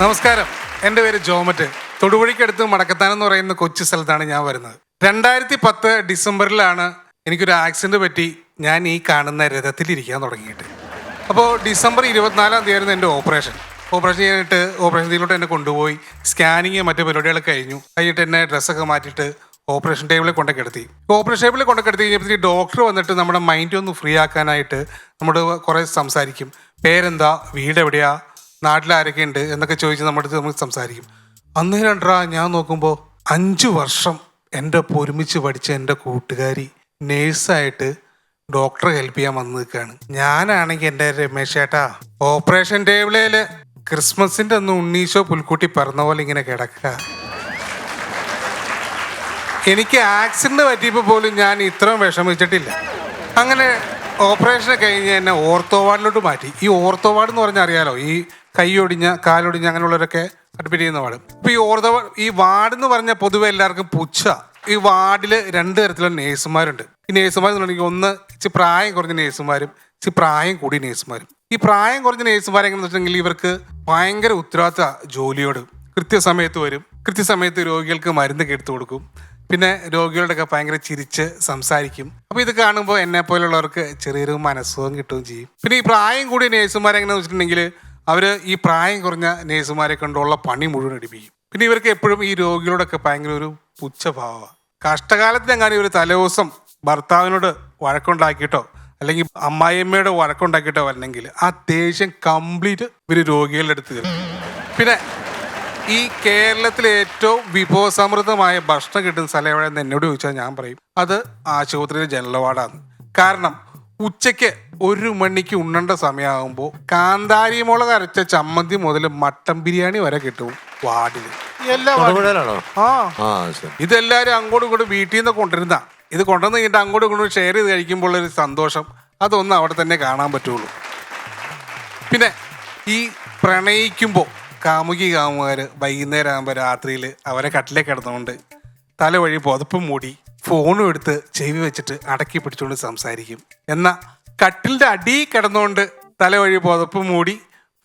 നമസ്കാരം. എന്റെ പേര് ജോമറ്റ്. തൊടുപുഴയ്ക്കടുത്ത് മടക്കത്താനം എന്ന് പറയുന്ന കൊച്ചു സ്ഥലത്താണ് ഞാൻ വരുന്നത്. രണ്ടായിരത്തി പത്ത് ഡിസംബറിലാണ് എനിക്കൊരു ആക്സിഡന്റ് പറ്റി ഞാൻ ഈ കാണുന്ന രഥത്തിൽ ഇരിക്കാൻ തുടങ്ങിയിട്ട്. അപ്പോൾ ഡിസംബർ ഇരുപത്തിനാലാം തീയതി ആയിരുന്നു എന്റെ ഓപ്പറേഷൻ. ഓപ്പറേഷൻ ചെയ്തിട്ട് ഓപ്പറേഷൻ തീയിലോട്ട് എന്നെ കൊണ്ടുപോയി. സ്കാനിങ് മറ്റു പരിപാടികളൊക്കെ കഴിഞ്ഞു. കഴിഞ്ഞിട്ട് എന്നെ ഡ്രസ്സൊക്കെ മാറ്റിയിട്ട് ഓപ്പറേഷൻ ടേബിളിൽ കൊണ്ടു കിടത്തി. ഓപ്പറേഷൻ ടേബിളിൽ കൊണ്ടു കിടത്തി കഴിഞ്ഞപ്പോഴത്തേക്ക് ഡോക്ടർ വന്നിട്ട് നമ്മുടെ മൈൻഡ് ഒന്ന് ഫ്രീ ആക്കാനായിട്ട് നമ്മുടെ കുറേ സംസാരിക്കും. പേരെന്താ? വീട് എവിടെയാ നാട്ടിൽ ആരൊക്കെ ഉണ്ട് എന്നൊക്കെ ചോദിച്ച് നമ്മുടെ നമ്മൾ സംസാരിക്കും. അന്ന് രണ്ടാ ഞാൻ നോക്കുമ്പോൾ അഞ്ച് വർഷം എന്റെ ഒപ്പം ഒരുമിച്ച് പഠിച്ച എന്റെ കൂട്ടുകാരി നേഴ്സായിട്ട് ഡോക്ടറെ ഹെൽപ്പ് ചെയ്യാൻ വന്ന് നിൽക്കുകയാണ്. ഞാനാണെങ്കിൽ എന്റെ രമേശ് ചേട്ടാ ഓപ്പറേഷൻ ടേബിളിൽ ക്രിസ്മസിന്റെ അന്ന് ഉണ്ണീശോ പുൽക്കുട്ടി പറഞ്ഞ പോലെ ഇങ്ങനെ കിടക്കുക. എനിക്ക് ആക്സിഡന്റ് പറ്റിയപ്പോൾ പോലും ഞാൻ ഇത്രയും വിഷമിച്ചിട്ടില്ല. അങ്ങനെ ഓപ്പറേഷൻ കഴിഞ്ഞ് എന്നെ ഓർത്തോ വാർഡിലോട്ട് മാറ്റി. ഈ ഓർത്തോവാർഡ് എന്ന് പറഞ്ഞാൽ അറിയാലോ ഈ കൈയൊടിഞ്ഞ കാലൊടിഞ്ഞ അങ്ങനെയുള്ളവരൊക്കെ അഡ്മിറ്റ് ചെയ്യുന്ന വാർഡ് ഇപ്പൊ ഈ ഓർത്ത ഈ വാർഡ് എന്ന് പറഞ്ഞാൽ പൊതുവെ എല്ലാവർക്കും പുച്ഛ. ഈ വാർഡിൽ രണ്ട് തരത്തിലുള്ള നേഴ്സുമാരുണ്ട്. ഈ നേഴ്സുമാർ പറഞ്ഞിട്ടുണ്ടെങ്കിൽ ഒന്ന് ഇച്ചിരി പ്രായം കുറഞ്ഞ നേഴ്സുമാരും ഇച്ചിരി പ്രായം കൂടിയ നേഴ്സുമാരും. ഈ പ്രായം കുറഞ്ഞ നേഴ്സുമാരെ എങ്ങനെ വെച്ചിട്ടുണ്ടെങ്കിൽ ഇവർക്ക് ഭയങ്കര ഉത്തരവാദിത്ത ജോലിയോട് കൃത്യസമയത്ത് വരും. കൃത്യസമയത്ത് രോഗികൾക്ക് മരുന്ന് എടുത്തു കൊടുക്കും. പിന്നെ രോഗികളുടെയൊക്കെ ഭയങ്കര ചിരിച്ച് സംസാരിക്കും. അപ്പൊ ഇത് കാണുമ്പോൾ എന്നെ പോലുള്ളവർക്ക് ചെറിയൊരു മനസ്സുഖം കിട്ടുകയും ചെയ്യും. പിന്നെ ഈ പ്രായം കൂടിയ നേഴ്സുമാരെങ്ങനെ വെച്ചിട്ടുണ്ടെങ്കിൽ അവർ ഈ പ്രായം കുറഞ്ഞ നേഴ്സുമാരെ കൊണ്ടുള്ള പണി മുഴുവൻ എടുപ്പിക്കും പിന്നെ ഇവർക്ക് എപ്പോഴും ഈ രോഗികളോടൊക്കെ ഭയങ്കര ഒരു പുച്ഛഭാവമാണ്. കഷ്ടകാലത്തിനെങ്ങാനും ഇവർ തലേദിവസം ഭർത്താവിനോട് വഴക്കുണ്ടാക്കിയിട്ടോ അല്ലെങ്കിൽ അമ്മായിയമ്മയുടെ വഴക്കുണ്ടാക്കിയിട്ടോ വരണമെങ്കിൽ ആ ദേഷ്യം കംപ്ലീറ്റ് ഇവർ രോഗികളുടെ അടുത്ത് തരും. പിന്നെ ഈ കേരളത്തിലെ ഏറ്റവും വിഭവസമൃദ്ധമായ ഭക്ഷണം കിട്ടുന്ന സ്ഥലം എവിടെയെന്ന് എന്നോട് ചോദിച്ചാൽ ഞാൻ പറയും അത് ആശുപത്രിയിലെ ജനലവാടാണ്. കാരണം ഉച്ചയ്ക്ക് ഒരു മണിക്ക് ഉണ്ണേണ്ട സമയമാകുമ്പോൾ കാന്താരി മുളക് അരച്ച ചമ്മന്തി മുതൽ മട്ടൻ ബിരിയാണി വരെ കിട്ടും വാർഡിൽ എല്ലാ വാർഡിലും. തൊടുപുഴയിലാണോ? ആ. ആ ശരി. ഇതെല്ലാവരും അങ്ങോട്ടും ഇങ്ങോട്ടും വീട്ടിൽ നിന്ന് കൊണ്ടിരുന്ന ഇത് കൊണ്ടുവന്ന് കഴിഞ്ഞിട്ട് അങ്ങോട്ടും ഇങ്ങോട്ടും ഷെയർ ചെയ്ത് കഴിക്കുമ്പോൾ ഒരു സന്തോഷം. അതൊന്നും അവിടെ തന്നെ കാണാൻ പറ്റുള്ളൂ. പിന്നെ ഈ പ്രണയിക്കുമ്പോൾ കാമുകി കാമുകാർ വൈകുന്നേരം ആകുമ്പോൾ രാത്രിയിൽ അവരെ കട്ടിലേക്ക് കിടന്നുകൊണ്ട് തല വഴി പുതപ്പ് മൂടി ഫോണും എടുത്ത് ചെവി വെച്ചിട്ട് അടക്കി പിടിച്ചുകൊണ്ട് സംസാരിക്കും. എന്നാൽ കട്ടിലിന്റെ അടി കിടന്നുകൊണ്ട് തലവഴി വഴി പുതപ്പും മൂടി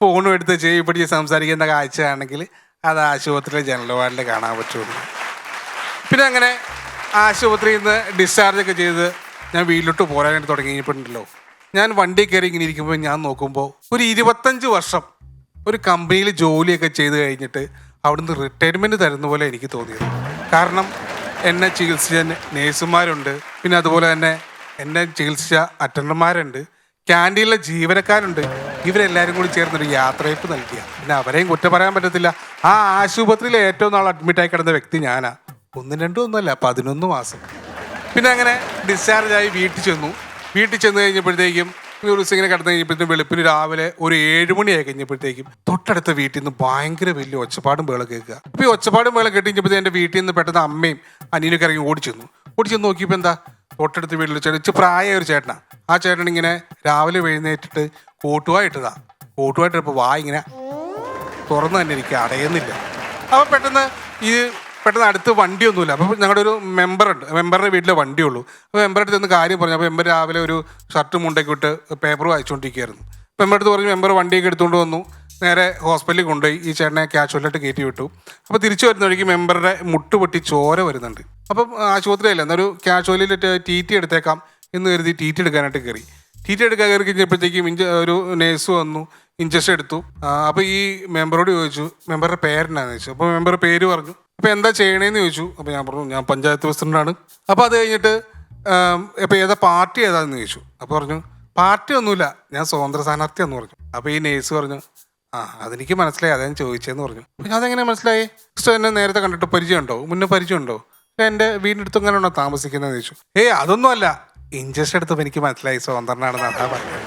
ഫോണും എടുത്ത് ചെവി പിടിച്ച് സംസാരിക്കുന്ന കാഴ്ചയാണെങ്കിൽ അത് ആശുപത്രിയിലെ ജനറൽ വാർഡിൽ കാണാൻ പറ്റുള്ളൂ. പിന്നെ അങ്ങനെ ആശുപത്രിയിൽ നിന്ന് ഡിസ്ചാർജ് ഒക്കെ ചെയ്ത് ഞാൻ വീട്ടിലോട്ട് പോരാനായിട്ട് തുടങ്ങിയിട്ടുണ്ടല്ലോ. ഞാൻ വണ്ടി കയറി ഇങ്ങനെ ഇരിക്കുമ്പോൾ ഞാൻ നോക്കുമ്പോൾ ഒരു ഇരുപത്തഞ്ച് വർഷം ഒരു കമ്പനിയിൽ ജോലിയൊക്കെ ചെയ്ത് കഴിഞ്ഞിട്ട് അവിടുന്ന് റിട്ടയർമെന്റ് തരുന്ന പോലെ എനിക്ക് തോന്നിയത്. കാരണം എന്നെ ചികിത്സിച്ച നേഴ്സുമാരുണ്ട് പിന്നെ അതുപോലെ തന്നെ എന്നെ ചികിത്സിച്ച അറ്റൻഡർമാരുണ്ട്. ക്യാന്റീനിലെ ജീവനക്കാരുണ്ട്. ഇവരെല്ലാവരും കൂടി ചേർന്നൊരു യാത്രയപ്പ് നൽകിയ. പിന്നെ അവരെയും കുറ്റം പറയാൻ പറ്റത്തില്ല. ആ ആശുപത്രിയിൽ ഏറ്റവും നാൾ അഡ്മിറ്റായി കിടന്ന വ്യക്തി ഞാനാ. ഒന്നും രണ്ടും ഒന്നുമല്ല പതിനൊന്ന് മാസം. പിന്നെ അങ്ങനെ ഡിസ്ചാർജായി വീട്ടിൽ ചെന്നു. വീട്ടിൽ ചെന്ന് കഴിഞ്ഞപ്പോഴത്തേക്കും ഒരു ദിവസം ഇങ്ങനെ കിടന്നു കഴിഞ്ഞപ്പോഴത്തേക്കും വെളുപ്പിന് രാവിലെ ഒരു ഏഴ് മണിയായി കഴിഞ്ഞപ്പോഴത്തേക്കും തൊട്ടടുത്ത വീട്ടിൽ നിന്ന് ഭയങ്കര വലിയ ഒച്ചപ്പാടും വേള കേൾക്കുക. അപ്പോൾ ഈ ഒച്ചപ്പാടും വേള കേട്ട് കഴിഞ്ഞപ്പോഴത്തേക്കും എന്റെ വീട്ടിൽ നിന്ന് പെട്ടെന്ന് അമ്മയും അനിയനൊക്കെ ഇറങ്ങി ഓടിച്ചെന്നു. ഓടിച്ചെന്ന് നോക്കിയപ്പോൾ എന്താ? തൊട്ടടുത്ത വീട്ടിൽ ചേട്ടൻ പ്രായ ഒരു ചേട്ടനാ. ആ ചേട്ടൻ ഇങ്ങനെ രാവിലെ എഴുന്നേറ്റിട്ട് കോട്ടുവായിട്ടതാ കോട്ടുവായിട്ടപ്പോൾ വാ ഇങ്ങനെ തുറന്നു തന്നെ എനിക്ക് അടയുന്നില്ല. അപ്പോൾ പെട്ടെന്ന് ഈ പെട്ടെന്ന് അടുത്ത് വണ്ടിയൊന്നുമില്ല. അപ്പോൾ ഞങ്ങളുടെ ഒരു മെമ്പറുണ്ട്. മെമ്പറുടെ വീട്ടിലെ വണ്ടിയുള്ളൂ. അപ്പോൾ മെമ്പറുടെ അടുത്ത് നിന്ന് കാര്യം പറഞ്ഞു. അപ്പോൾ മെമ്പർ രാവിലെ ഒരു ഷർട്ട് മുണ്ടൊക്കെ ഇട്ട് പേപ്പർ വായിച്ചുകൊണ്ടിരിക്കുകയായിരുന്നു മെമ്പർ അടുത്ത് പറഞ്ഞു മെമ്പർ വണ്ടിയൊക്കെ എടുത്തുകൊണ്ട് വന്നു. നേരെ ഹോസ്പിറ്റലിൽ കൊണ്ടുപോയി ഈ ചേട്ടനെ ക്യാഷ്വലായിട്ട് കയറ്റി വിട്ടു. അപ്പോൾ തിരിച്ചു വരുന്ന വഴിക്ക് മെമ്പറുടെ മുട്ട് പൊട്ടി ചോര വരുന്നുണ്ട്. അപ്പം ആശുപത്രിയല്ല എന്നൊരു ക്യാഷ്വലിൽ ടി ടി എടുത്തേക്കാം എന്ന് കരുതി ടി ടി എടുക്കാനായിട്ട് കയറി. ടി ടി എടുക്കാൻ കയറി കഴിഞ്ഞപ്പോഴത്തേക്കും ഇഞ്ച ഒരു നേഴ്സ് വന്നു ഇഞ്ചക്ഷൻ എടുത്തു. അപ്പോൾ ഈ മെമ്പറോട് ചോദിച്ചു മെമ്പറുടെ പേരെന്നാന്ന് ചോദിച്ചു. അപ്പോൾ മെമ്പർ പേര് പറഞ്ഞു. അപ്പോൾ എന്താ ചെയ്യണേന്ന് ചോദിച്ചു. അപ്പോൾ ഞാൻ പറഞ്ഞു ഞാൻ പഞ്ചായത്ത് പ്രസിഡന്റാണ് അപ്പോൾ അത് കഴിഞ്ഞിട്ട് ഇപ്പോൾ ഏതാ പാർട്ടി ഏതാന്ന് ചോദിച്ചു. അപ്പോൾ പറഞ്ഞു പാർട്ടി ഒന്നുമില്ല ഞാൻ സ്വതന്ത്ര സ്ഥാനാർത്ഥിയാന്ന് പറഞ്ഞു. അപ്പോൾ ഈ നേഴ്സ് പറഞ്ഞു ആ അതെനിക്ക് മനസ്സിലായി. അതാണ് ചോദിച്ചതെന്ന് പറഞ്ഞു. പക്ഷെ അതെങ്ങനെ മനസ്സിലായി? സിസ്റ്റർ എന്നെ നേരത്തെ കണ്ടിട്ട് പരിചയമുണ്ടോ? മുന്നേ പരിചയമുണ്ടോ? എന്റെ വീടിനടുത്ത് എങ്ങനെയാണോ താമസിക്കുന്നതെന്ന് ചോദിച്ചു. ഏയ് അതൊന്നും അല്ല. ഇഞ്ചക്ഷൻ എടുത്തപ്പോൾ എനിക്ക് മനസ്സിലായി. സ്വതന്ത്രനാണെന്ന് അതാ പറഞ്ഞത്.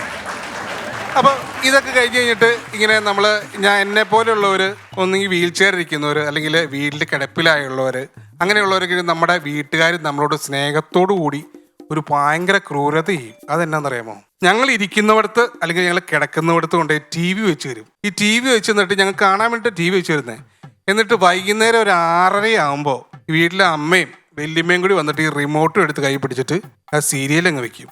അപ്പോൾ ഇതൊക്കെ കഴിഞ്ഞ് കഴിഞ്ഞിട്ട് ഇങ്ങനെ നമ്മൾ ഞാൻ എന്നെ പോലെയുള്ളവർ ഒന്നെങ്കിൽ വീൽ ചെയർ ഇരിക്കുന്നവർ അല്ലെങ്കിൽ വീട്ടിൽ കിടപ്പിലായുള്ളവർ അങ്ങനെയുള്ളവരൊക്കെ നമ്മുടെ വീട്ടുകാർ നമ്മളോട് സ്നേഹത്തോടു കൂടി ഒരു ഭയങ്കര ക്രൂരത ചെയ്യും ഞങ്ങൾ ഇരിക്കുന്നിടത്ത് അല്ലെങ്കിൽ ഞങ്ങൾ കിടക്കുന്നിടത്ത് കൊണ്ട് ടി വി വെച്ച് തരും. ഈ ടി വി വെച്ച് തന്നിട്ട് ഞങ്ങൾ കാണാൻ വേണ്ടിയിട്ട് ടി വി വെച്ച് തരുന്നത് എന്നിട്ട് വൈകുന്നേരം ഒരു ആറര ആകുമ്പോൾ വീട്ടിലെ അമ്മയും വല്യമ്മയും കൂടി വന്നിട്ട് ഈ റിമോട്ടും എടുത്ത് കൈ പിടിച്ചിട്ട് ആ സീരിയൽ അങ്ങ് വെക്കും.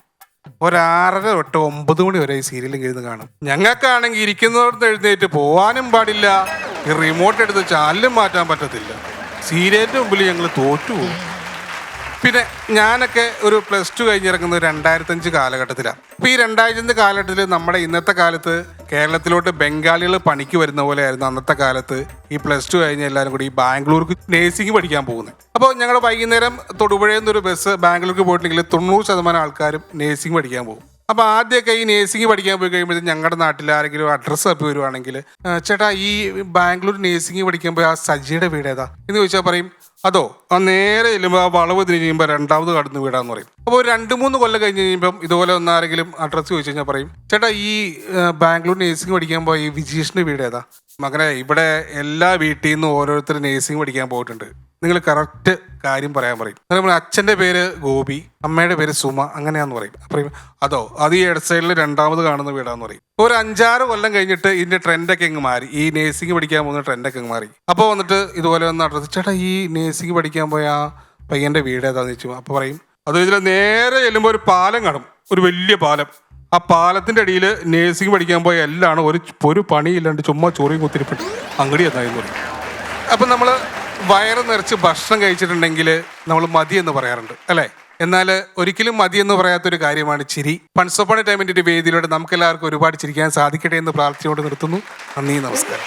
ഒരാറര തൊട്ട് ഒമ്പത് മണി വരെ ഈ സീരിയൽ ഇരുന്ന് കാണും. ഞങ്ങൾക്കാണെങ്കിൽ ഇരിക്കുന്നവർക്ക് എഴുന്നേറ്റ് പോവാനും പാടില്ല. ഈ റിമോട്ട് എടുത്ത് ചാനലും മാറ്റാൻ പറ്റത്തില്ല. സീരിയലിന്റെ മുമ്പിൽ ഞങ്ങൾ തോറ്റു പോകും. പിന്നെ ഞാനൊക്കെ ഒരു പ്ലസ് ടു കഴിഞ്ഞിറങ്ങുന്നത് രണ്ടായിരത്തഞ്ച് കാലഘട്ടത്തിലാണ് അപ്പോൾ ഈ രണ്ടായിരത്തഞ്ച് കാലഘട്ടത്തിൽ നമ്മുടെ ഇന്നത്തെ കാലത്ത് കേരളത്തിലോട്ട് ബംഗാളികൾ പണിക്ക് വരുന്ന പോലെ ആയിരുന്നു അന്നത്തെ കാലത്ത് ഈ പ്ലസ് ടു കഴിഞ്ഞ എല്ലാവരും കൂടി ബാംഗ്ലൂർക്ക് നേഴ്സിംഗ് പഠിക്കാൻ പോകുന്നത് അപ്പോൾ ഞങ്ങൾ വൈകുന്നേരം തൊടുപുഴയിൽ നിന്നൊരു ബസ് ബാംഗ്ലൂർക്ക് പോയിട്ടുണ്ടെങ്കിൽ തൊണ്ണൂറ് ശതമാനം ആൾക്കാരും നേഴ്സിംഗ് പഠിക്കാൻ പോകും. അപ്പോൾ ആദ്യമൊക്കെ ഈ നേഴ്സിംഗ് പഠിക്കാൻ പോയി കഴിയുമ്പോൾ ഞങ്ങളുടെ നാട്ടിൽ ആരെങ്കിലും അഡ്രസ്സ് തപ്പി വരുവാണെങ്കിൽ ചേട്ടാ ഈ ബാംഗ്ലൂർ നേഴ്സിംഗ് പഠിക്കാൻ പോയി ആ സജിയുടെ വീട് ഏതാ? എന്ന് ചോദിച്ചാൽ പറയും അതോ ആ നേരെ ചെല്ലുമ്പോൾ ആ വളവ് തിരിഞ്ഞ് കഴിയുമ്പോൾ രണ്ടാമത് കടന്ന് വീടാന്ന് പറയും. അപ്പോൾ രണ്ട് മൂന്ന് കൊല്ലം കഴിഞ്ഞ് കഴിയുമ്പം ഇതുപോലെ ഒന്ന് ആരെങ്കിലും അഡ്രസ്സ് ചോദിച്ചു കഴിഞ്ഞാൽ പറയും ചേട്ടാ ഈ ബാംഗ്ലൂർ നേഴ്സിംഗ് പഠിക്കാൻ പോയി ഈ വിജീഷിന്റെ വീട് ഏതാ? മകനെ ഇവിടെ എല്ലാ വീട്ടിൽ നിന്നും ഓരോരുത്തർ നേഴ്സിംഗ് പഠിക്കാൻ പോയിട്ടുണ്ട്. നിങ്ങൾ കറക്റ്റ് കാര്യം പറയാൻ പറയും. അതേപോലെ അച്ഛന്റെ പേര് ഗോപി അമ്മയുടെ പേര് സുമ അങ്ങനെയാന്ന് പറയും. അപ്പം അതോ അത് ഈ ഇട സൈഡിൽ രണ്ടാമത് കാണുന്ന വീടാന്ന് പറയും. ഒരു അഞ്ചാറ് കൊല്ലം കഴിഞ്ഞിട്ട് ഇതിന്റെ ട്രെൻഡൊക്കെ അങ്ങ് മാറി. ഈ നേഴ്സിംഗ് പഠിക്കാൻ പോകുന്ന ട്രെൻഡൊക്കെ അങ്ങ് മാറി. അപ്പോൾ വന്നിട്ട് ഇതുപോലെ ഒന്ന് അഡ്രസ് ചേട്ടാ ഈ നേഴ്സിംഗ് പഠിക്കാൻ പോയ ആ പയ്യന്റെ വീട് ഏതാന്ന് ചോദിച്ചു. അപ്പോൾ പറയും അതോ ഇതിൽ നേരെ ചെല്ലുമ്പോൾ ഒരു പാലം കാണും. ഒരു വലിയ പാലം. ആ പാലത്തിന്റെ അടിയിൽ നേഴ്സിംഗ് പഠിക്കാൻ പോയ എല്ലാണ് ഒരു ഒരു പണിയില്ലാണ്ട് ചുമ്മാ ചോറിയും കുത്തിരിപ്പിട്ട് അങ്ങടി എന്നായിരുന്നു പറയും. അപ്പം നമ്മൾ വയറ് നിറച്ച് ഭക്ഷണം കഴിച്ചിട്ടുണ്ടെങ്കിൽ നമ്മൾ മതി എന്ന് പറയാറുണ്ട് അല്ലേ? എന്നാൽ ഒരിക്കലും മതി എന്ന് പറയാത്തൊരു കാര്യമാണ് ചിരി. പൺസോപ്പണി ടൈമിന്റെ ഒരു വേദിയിലൂടെ നമുക്ക് എല്ലാവർക്കും ഒരുപാട് ചിരിക്കാൻ സാധിക്കട്ടെ എന്ന് പ്രാർത്ഥിച്ചുകൊണ്ട് നിർത്തുന്നു. നന്ദി നമസ്കാരം.